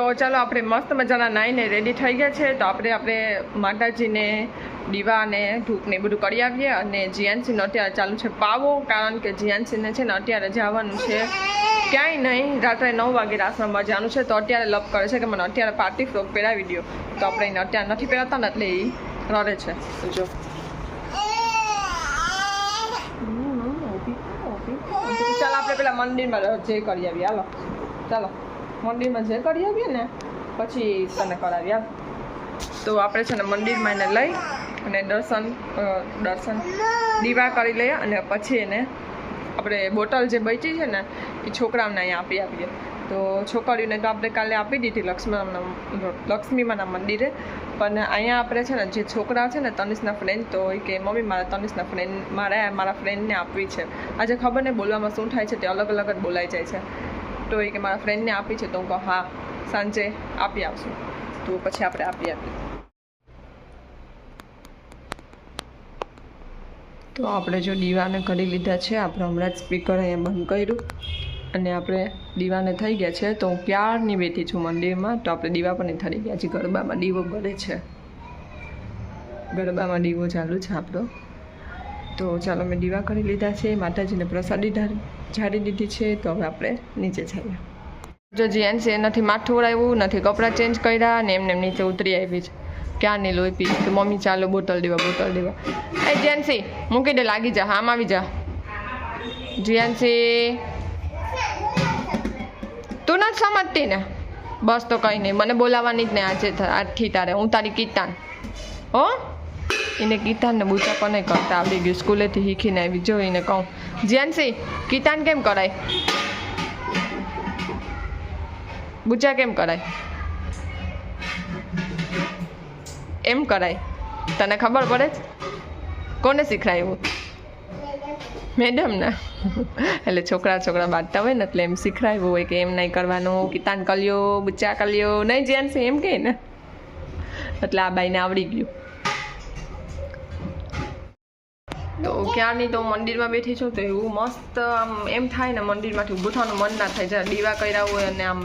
તો ચાલો આપણે મસ્ત મજાના નાઈને રેડી થઈ ગયા છે. તો આપણે આપણે માતાજીને દીવા અને ધૂપને બધું કરી આવીએ અને જીએનસીનો અત્યારે ચાલુ છે પાવો, કારણ કે જીએનસીને છે ને અત્યારે જવાનું છે ક્યાંય નહીં. રાત્રે નવ વાગે આશ્રમમાં જવાનું છે. તો અત્યારે લપ કરે છે કે મને અત્યારે પાર્ટી ફ્રોક પહેરાવી દો તો આપણે એને અત્યારે નથી પહેરાતા ને એટલે એ રડે છે. જો. ચાલો આપણે પેલા મંદિરમાં જે કરી આવીએ. હાલો. ચાલો. મંદિરમાં જે કરી આવીએ ને, પછી તને કરાવી આવ તો આપણે છે ને મંદિરમાં એને લઈ અને દર્શન દર્શન, દીવા કરી લઈએ અને પછી એને આપણે બોટલ જે બચી છે ને, એ છોકરાઓને અહીંયા આપી આપીએ તો છોકરીઓને તો આપણે કાલે આપી દીધી લક્ષ્મીમાના લક્ષ્મીમાના મંદિરે. પણ અહીંયા આપણે છે ને, જે છોકરા છે ને, તનિષના ફ્રેન્ડ તો એ કે, મમ્મી, મારા તનિષના ફ્રેન્ડ મારે, મારા ફ્રેન્ડને આપવી છે. આજે ખબર નહીં બોલવામાં શું થાય છે, તે અલગ અલગ જ બોલાઈ જાય છે. તો એ કે મારા ફ્રેન્ડને આપી છે તો હું કહું, હા, સાંજે આપી આવશું. તો પછી આપણે આપી આપીએ તો આપણે જો દીવાને કરી લીધા છે, આપણે હમણાં જ સ્પીકર અહીંયા બંધ કર્યું અને આપણે દીવાને થઈ ગયા છે. તો હું ક્યારની બેઠી છું મંદિરમાં? તો આપણે દીવા પણ થઈ ગયા છે. ગરબામાં દીવો બળે છે. ગરબામાં દીવો ચાલુ છે આપણો. તો ચાલો મેં દીવા કરી લીધા છે, માતાજીને પ્રસાદી ઝાડી દીધી છે, તો હવે આપણે નીચે જઈએ જો એ નથી માથું ઉડાવ્યું નથી કપડાં ચેન્જ કર્યા ને એમને એમ નીચે ઉતરી આવી છે નહીં લોહી પી? કે મમ્મી ચાલો બોટલ દેવા બોટલ દેવા. એ જીએનસી મૂકી દે, લાગી જા આમ આવી જા. જીએનસી તું નથી સમજતી ને? બસ તો કંઈ નહીં, મને બોલાવવાની જ ને આજે આઠથી તારે, હું તારી કીતાન હો? એને કીર્તાનને બૂચા પણ કરતા. આવડી ગયું. સ્કૂલેથી શીખીને આવી. જો એને કહું. જ્યાનસી કીર્તાન કેમ કરાય? બૂચા કેમ કરાય? એમ કરાય. તને ખબર પડે કોને શીખડાયું મેડમ ને એટલે છોકરા છોકરા બાંધતા હોય ને એટલે એમ શીખરાયું હોય કે એમ નહીં કરવાનું. કિતાન કલ્યો બુચ્ચા કલ્યો નહીં જેન છે એમ કહે ને. એટલે આ બાઈને આવડી ગયું. ક્યારની તો મંદિરમાં બેઠી છું તો એવું મસ્ત આમ એમ થાય ને મંદિરમાંથી ઊભું થવાનું મન ના થાય. જ્યારે દીવા કર્યા હોય અને આમ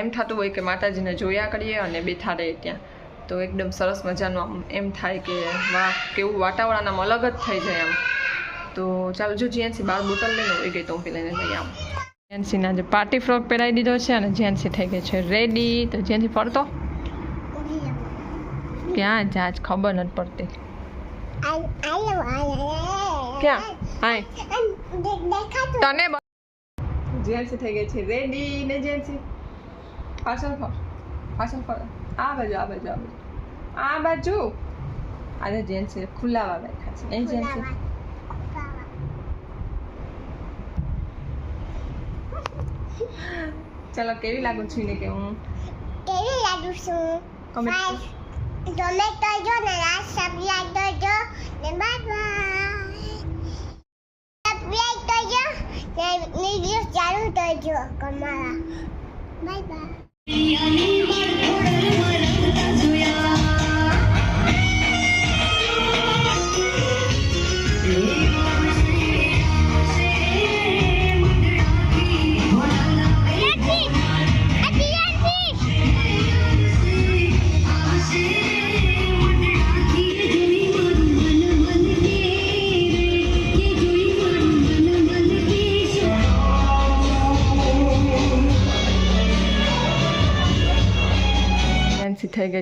એમ થતું હોય કે માતાજીને જોયા કરીએ અને બેઠા રહીએ ત્યાં. તો એકદમ સરસ મજાનું આમ એમ થાય કે વાહ, કેવું વાતાવરણ આમ અલગ જ થઈ જાય આમ. તો ચાલો, જો જીએનસી બાર બોટલ લઈને હોય ગઈ તો હું લઈને લઈ આવું. જીએનસીના જે પાર્ટી ફ્રોક પહેરાવી દીધો છે અને જીએનસી થઈ ગઈ છે રેડી. તો જીએનસી ફરતો? ક્યાં જાજ ખબર નથી પડતી. ક્યાં? તને જેન્સી થઈ ગઈ છે. રેડી ને જેન્સી પાછળ ફર. પાછળ ફર. આ બાજુ આ બાજુ આ બાજુ. આજે જેન્સી ખુલ્લાવા બેઠા છે. એ જેન્સી ચાલો કેવી લાગુ છું ને કે હું કેવી લાગુ છું? Comment તમે જો ને આ સબસ્ક્રાઇબ કરજો ને બાય બાય. સબસ્ક્રાઇબ કરજો ને વિડિયો ચાલુ કરજો તમારા બાય બાય.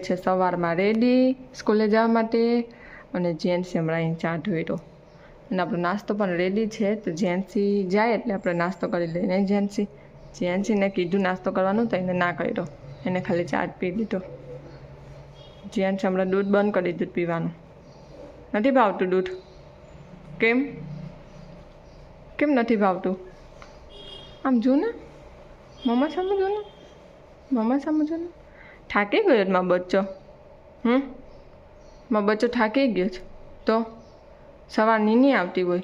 છે સવારમાં રેડી સ્કૂલે જવા માટે અને જેન્ટ્સ હમણાં અહીં ચા ધોઈરો અને આપણો નાસ્તો પણ રેડી છે, તો જેન્ટ્સી જાય એટલે આપણે નાસ્તો કરી લઈએ. નહીં જેન્સી જેન્સીને કીધું નાસ્તો કરવાનું, તો એને ના કર્યો. એને ખાલી ચા જ પી દીધો. જેન્ટ્સ હમણાં દૂધ બંધ કરી દીધું પીવાનું. નથી ભાવતું દૂધ? કેમ? કેમ નથી ભાવતું? આમ જો ને. મમ્મા સામે જો ને. મમ્મા સામે જો ને. થાકી ગયો જ મારો બચ્ચો? હમ? મા બચ્ચો થાકી ગયો છે. તો? સવાર નીની આવતી હોય.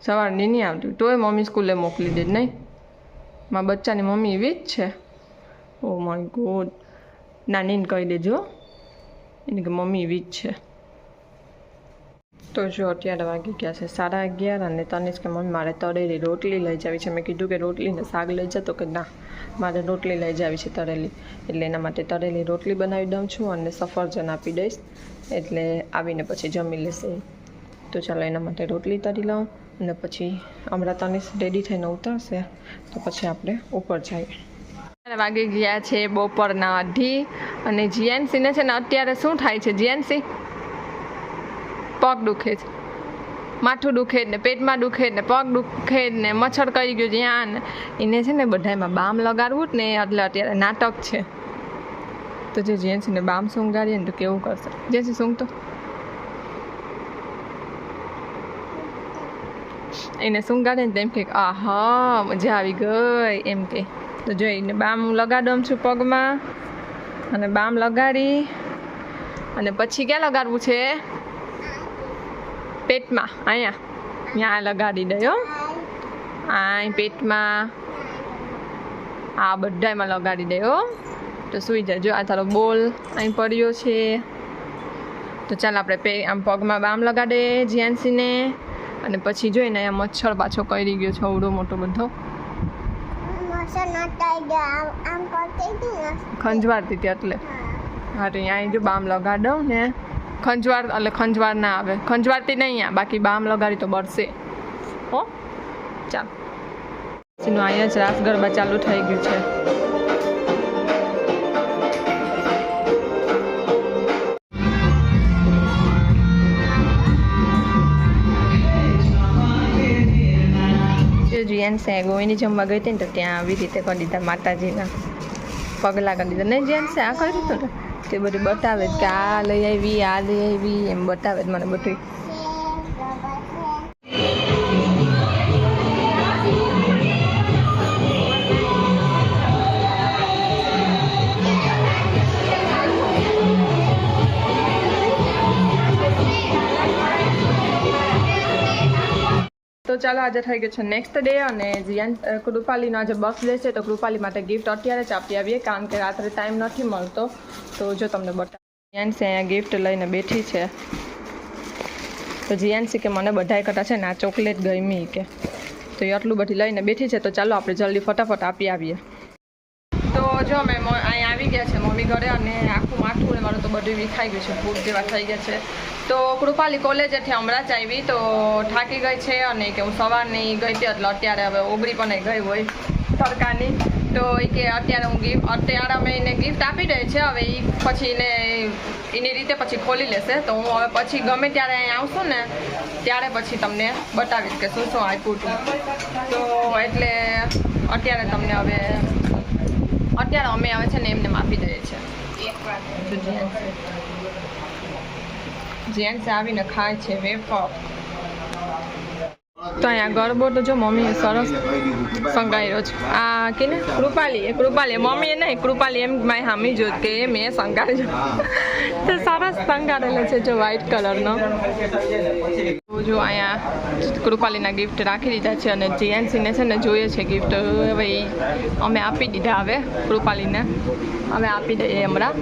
સવાર નીની આવતી તોય મમ્મી સ્કૂલે મોકલી દે, નહીં? મારા બચ્ચાની મમ્મી એવી જ છે. ઓ માય ગોડ નાનીને કહી દેજો. એને કે મમ્મી એવી જ છે. તો જો અત્યારે વાગી ગયા છે સાડા અગિયાર અને તનિષ કે મમ્મી મારે તળેલી રોટલી લઈ જવી છે. મેં કીધું કે રોટલીને શાક લઈ જતો કે ના, મારે રોટલી લઈ જવી છે તળેલી. એટલે એના માટે તળેલી રોટલી બનાવી દઉં છું અને સફરજન આપી દઈશ. એટલે આવીને પછી જમી લેશે. તો ચાલો એના માટે રોટલી તળી લઉં અને પછી હમણાં તનિષ રેડી થઈને ઉતરશે. તો પછી આપણે ઉપર જઈએ. વાગી ગયા છે બપોરના અઢી અને જીએનસીને છે ને અત્યારે શું થાય છે? જીએનસી? પગ દુખે છે. માથું દુખે ને પેટમાં દુખે ને પગ દુખે ને મચ્છર કરી ગયો જ્યાં ને. એને છે ને બધામાં બામ લગાડવું જ ને, એટલે અત્યારે નાટક છે. તો જે જેન્ટ્સને બામ સૂંઘાડીએ ને તો કેવું કરશે? જેન્ટ્સી સૂંઘતો એને સૂંઘાડે ને તેમ કે, આહા, મજા આવી ગઈ. એમ કે. તો જોઈને બામ હું લગાડમ છું પગમાં. અને બામ લગાડી. અને પછી ક્યાં લગાડવું છે? પેટમાં અહીંયા. ત્યાં લગાડી દે હો. આ પેટમાં. આ બધામાં લગાડી દે હો. તો સૂઈ જજો આ તારો બોલ અહીં પડ્યો છે. તો ચાલ આપણે પે આમ પગમાં બામ લગાડે જીયાનસીને અને પછી જોઈને અહીંયા મચ્છર પાછો કરી ગયો છે અવડો મોટો બધો. ખંજવારતી હતી એટલે. હા. તો અહીંયા જો બામ લગાડો ને. ખંજવાર એટલે ખંજવાર ના આવે. ખંજવારતી નહીં આ, બાકી બામ લગાડી તો બળશે. હો? ચાલ. સીનું અહીંયા જ રાસ ગરબા ચાલુ થઈ ગયું છે. જો જીયાન સે ગોવીની જમવા ગઈ હતી ને તો ત્યાં આવી રીતે કરી દીધા માતાજીના. પગલાં કરી દીધા. નહીં જીયાન સે આ કર્યું હતું ને? તે બધું બતાવે કે આ લઈ આવી આ લઈ આવી એમ બતાવે મને બધું તો ચાલો, આજે થઈ ગયો છે નેક્સ્ટ ડે અને જીયાન કૃપાલીનો આજે બર્થડે છે, તો કૃપાલી માટે ગિફ્ટ અત્યારે જ આપી આવીએ, કારણ કે રાત્રે ટાઈમ નથી મળતો. તો જો તમને બતા જીયાનસી અહીંયા ગિફ્ટ લઈને બેઠી છે. તો જીયાનસી કે મને બધાય કરતા છે ને આ ચોકલેટ ગમી કે. તો એ આટલું બધી લઈને બેઠી છે, તો ચાલો આપણે જલ્દી ફટાફટ આપી આવીએ. તો જો અમે અહીંયા આવી ગયા છે મમ્મી ઘરે અને આખું માથું ને મારું તો બધું વિખાઈ ગયું છે ફૂડ જેવા થઈ ગયા છે. તો કૃપાલી કોલેજેથી હમણાં જ આવી તો થાકી ગઈ છે અને કે હું સવારની ગઈ હતી એટલે અત્યારે હવે ઓગળી પણ ગઈ હોય તડકાની. તો એ કે અત્યારે હું ગિફ્ટ અત્યારે અમે એને ગિફ્ટ આપી દે છે હવે એ પછી એને એની રીતે પછી ખોલી લેશે. તો હું હવે પછી ગમે ત્યારે અહીંયા આવશું ને ત્યારે પછી તમને બતાવીશ કે શું શું આપ્યું હતું તો એટલે અત્યારે તમને હવે અત્યારે અમે આવે છે ને એમને માપી દઈએ છીએ. જેન્ટ્સ આવીને ખાય છે, વેફર. તો અહીંયા ગરબો તો જો મમ્મીએ સરસ સંગાવ્યો છે. આ કે ને કૃપાલી એ કૃપાલી મમ્મીએ નહીં, કૃપાલી એમ માય હામી જો કે મેં સંગાડ્યો તો સરસ સંગાડેલો છે જો વ્હાઈટ કલરનો જો અહીંયા કૃપાલીના ગિફ્ટ રાખી દીધા છે અને જીએનસીને છે ને જોઈએ છે ગિફ્ટ હવે અમે આપી દીધા હવે કૃપાલીને. અમે આપી દઈએ હમણાં.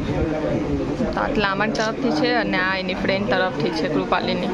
તો આટલા અમારી તરફથી છે અને આ એની ફ્રેન્ડ તરફથી છે કૃપાલીની.